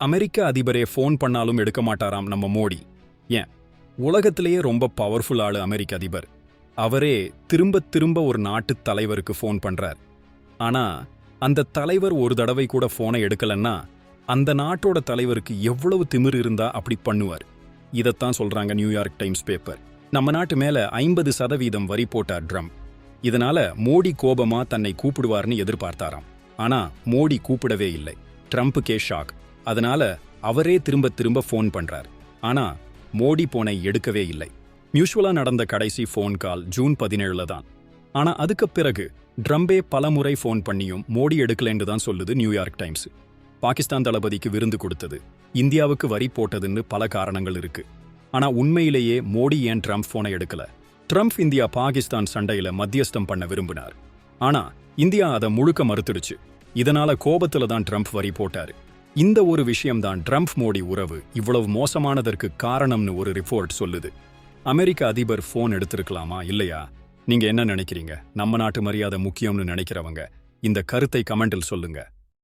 அமெரிக்க அதிபரே phone பண்ணாலும் எடுக்க மாட்டாராம் நம்ம மோடி. ஏன்? உலகத்திலேயே ரொம்ப பவர்ஃபுல் ஆளு அமெரிக்க அதிபர். அவரே திரும்ப திரும்ப ஒரு நாட்டு தலைவருக்கு ஃபோன் பண்றார். ஆனா அந்த தலைவர் ஒரு தடவை கூட ஃபோனை எடுக்கலன்னா அந்த நாட்டோட தலைவருக்கு எவ்வளவு திமிரு இருந்தா அப்படி பண்ணுவார். இதைத்தான் சொல்றாங்க நியூயார்க் டைம்ஸ் பேப்பர். நம்ம நாட்டு மேல ஐம்பது சதவீதம் வரி போட்டார் ட்ரம்ப். இதனால மோடி கோபமா தன்னை கூப்பிடுவார்னு எதிர்பார்த்தாராம். ஆனா மோடி கூப்பிடவே இல்லை. ட்ரம்ப்புக்கே ஷாக். அதனால அவரே திரும்ப திரும்ப ஃபோன் பண்றார். ஆனா மோடி போனை எடுக்கவே இல்லை. மியூஷுவலா நடந்த கடைசி ஃபோன் கால் ஜூன் பதினேழுல தான். ஆனா அதுக்கு பிறகு ட்ரம்பே பலமுறை ஃபோன் பண்ணியும் மோடி எடுக்கலைன்னு தான் சொல்லுது நியூயார்க் டைம்ஸ். பாகிஸ்தான் தளபதிக்கு விருந்து கொடுத்தது இந்தியாவுக்கு வரி போட்டதுன்னு பல காரணங்கள் இருக்கு. ஆனா உண்மையிலேயே மோடி ஏன் ட்ரம்ப் போனை எடுக்கல? ட்ரம்ப் இந்தியா பாகிஸ்தான் சண்டையில மத்தியஸ்தம் பண்ண விரும்பினார். ஆனா இந்தியா அதை முழுக்க மறுத்துடுச்சு. இதனால கோபத்துல தான் ட்ரம்ப் வரி போட்டாரு. இந்த ஒரு விஷயம்தான் ட்ரம்ப் மோடி உறவு. இவ்வளவு மோசமானதற்கு காரணம்னு ஒரு ரிப்போர்ட் சொல்லுது. அமெரிக்க அதிபர் ஃபோன் எடுத்திருக்கலாமா? இல்லையா? நீங்க என்ன நினைக்கிறீங்க? நம்ம நாட்டு மரியாதை முக்கியம்னு நினைக்கிறவங்க. இந்த கருத்தை கமெண்டில் சொல்லுங்க.